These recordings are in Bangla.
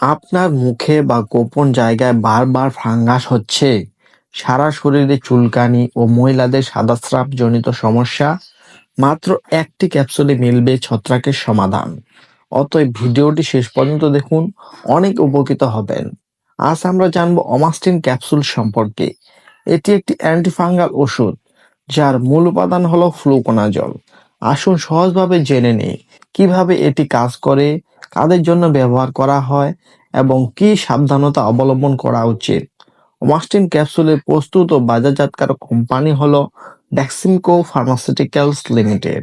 আপনার মুখে বা গোপন জায়গায় বারবার ফাঙ্গাস হচ্ছে। সারা শরীরে চুলকানি ও মহিলাদের সাদাস্রাবজনিত সমস্যা। মাত্র একটি ক্যাপসুলে মিলবে ছত্রাকের সমাধান। অতএব ভিডিওটি শেষ পর্যন্ত দেখুন, অনেক উপকৃত হবেন। আজ আমরা জানব অমাস্টিন ক্যাপসুল সম্পর্কে। এটি একটি অ্যান্টিফাঙ্গাল ওষুধ, যার মূল উপাদান হলো ফ্লুকোনাজল। আসুন সহজভাবে জেনে নেই, কীভাবে এটি কাজ করে কাদের জন্য ব্যবহার করা হয় এবং কি সাবধানতা অবলম্বন করা উচিত? ওমাস্টিন ক্যাপসুলের প্রস্তুত ও বাজারজাতকারক কোম্পানি হলো ড্যাক্সিমকো ফার্মাসিউটিক্যালস লিমিটেড।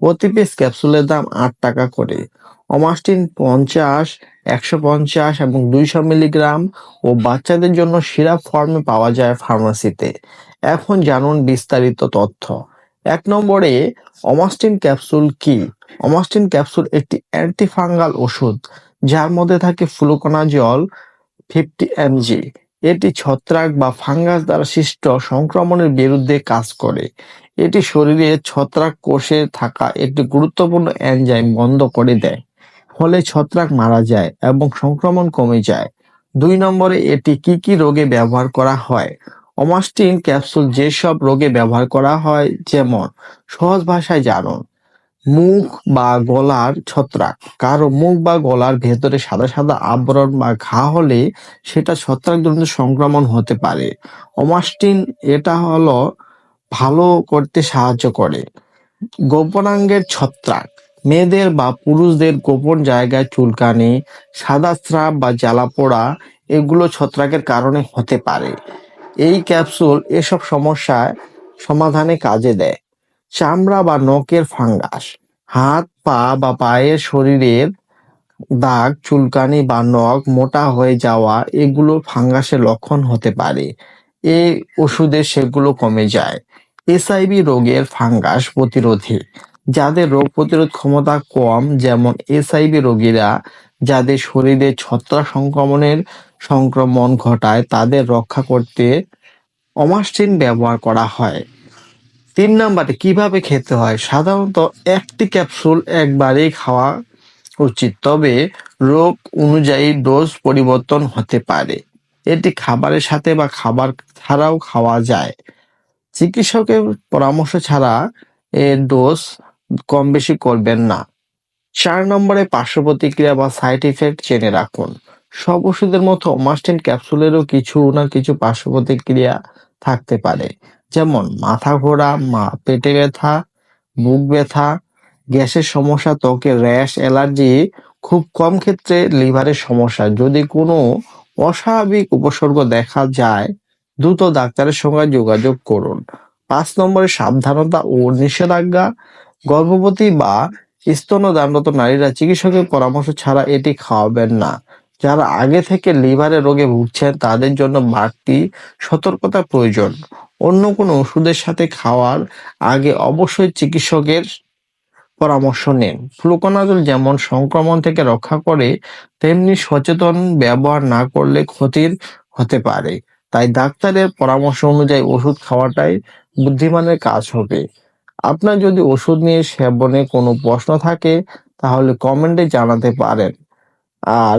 প্রতি পিস ক্যাপসুলের দাম আট টাকা করে। অমাস্টিন পঞ্চাশ, একশো পঞ্চাশ এবং দুইশো মিলিগ্রাম ও বাচ্চাদের জন্য সিরাপ ফর্মে পাওয়া যায় ফার্মাসিতে। এখন জানুন বিস্তারিত তথ্য। এক নম্বরে অমাস্টিন ক্যাপসুল কি? অমাস্টিন ক্যাপসুল একটি অ্যান্টিফাঙ্গাল ওষুধ, যার মধ্যে থাকে ফ্লুকোনাজল ফিফটি এমজি। এটি ছত্রাক বা ফাঙ্গাস দ্বারা সৃষ্ট সংক্রমণের বিরুদ্ধে কাজ করে। এটি শরীরে ছত্রাক কোষে থাকা একটি গুরুত্বপূর্ণ এনজাইম বন্ধ করে দেয়, ফলে ছত্রাক মারা যায় এবং সংক্রমণ কমে যায়। দুই নম্বরে, এটি কি কি রোগে ব্যবহার করা হয়? অমাস্টিন ক্যাপসুল যেসব রোগে ব্যবহার করা হয়, যেমন, সহজ ভাষায় জানুন। মুখ বা গলার ছত্রাক। কারও মুখ বা গলার ভেতরে সাদা সাদা আবরণ বা ঘা হলে সেটা ছত্রাকজনিত সংক্রমণ হতে পারে। অমাস্টিন এটা হলো ভালো করতে সাহায্য করে। গোপনাঙ্গের ছত্রাক। মেয়েদের বা পুরুষদের গোপন জায়গায় চুলকানি, সাদা স্রাব বা জ্বালা পোড়া এগুলো ছত্রাকের কারণে হতে পারে। এই ক্যাপসুল এসব সমস্যায় সমাধানে কাজে দেয়। চামড়া বা নখের ফাঙ্গাস, হাত, পা বা পায়ের শরীরের দাগ, চুলকানি বা নখ মোটা হয়ে যাওয়া এগুলো ফাঙ্গাসের লক্ষণ হতে পারে। এই ওষুধে সেগুলো কমে যায়। এসআইভি রোগের ফাঙ্গাস প্রতিরোধে। যাদের রোগ প্রতিরোধ ক্ষমতা কম, যেমন এসআইভি রোগীরা যাদের শরীরে ছত্রাক সংক্রমণের সংক্রমণ ঘটায়, তাদের রক্ষা করতে অমাস্টিন ব্যবহার করা হয়। তিন নম্বরে কীভাবে খেতে হয়? সাধারণত একটি ক্যাপসুল একবারেই খাওয়া উচিত, তবে রোগ অনুযায়ী ডোজ পরিবর্তন হতে পারে। এটি খাবারের সাথে বা খাবার ছাড়াও খাওয়া যায়। চিকিৎসকের পরামর্শ ছাড়া এর ডোজ কম বেশি করবেন না। চার নম্বরে পার্শ্ব প্রতিক্রিয়া বা সাইড ইফেক্ট জেনে রাখুন। সব ওষুধের মতো মাস্টিন ক্যাপসুলেরও কিছু না কিছু পার্শ্ব প্রতিক্রিয়া থাকতে পারে। যেমন মাথা ঘোরা, মা, পেটে ব্যথা, বুক ব্যথা, গ্যাসের সমস্যা, ত্বকে র্যাশ, অ্যালার্জি, খুব কম ক্ষেত্রে লিভারের সমস্যা। যদি কোনো অস্বাভাবিক উপসর্গ দেখা যায়, দ্রুত ডাক্তারের সঙ্গে যোগাযোগ করুন। পাঁচ নম্বরে সাবধানতা ও নিষেধাজ্ঞা। গর্ভবতী বা স্তনদানরত নারীরা চিকিৎসকের পরামর্শ ছাড়া এটি খাওয়াবেন না। যারা আগে থেকে লিভারের রোগে ভুগছেন, তাদের জন্য বাড়তি সতর্কতা প্রয়োজন। অন্য কোনো ওষুধের সাথে খাওয়ার আগে অবশ্যই চিকিৎসকের পরামর্শ নেন। ফ্লুকোনাজল যেমন সংক্রমণ থেকে রক্ষা করে, তেমনি সচেতন ব্যবহার না করলে ক্ষতির হতে পারে। তাই ডাক্তারের পরামর্শ অনুযায়ী ওষুধ খাওয়াটাই বুদ্ধিমানের কাজ হবে। আপনার যদি ওষুধ নিয়ে সেবনে কোনো প্রশ্ন থাকে, তাহলে কমেন্টে জানাতে পারেন। আর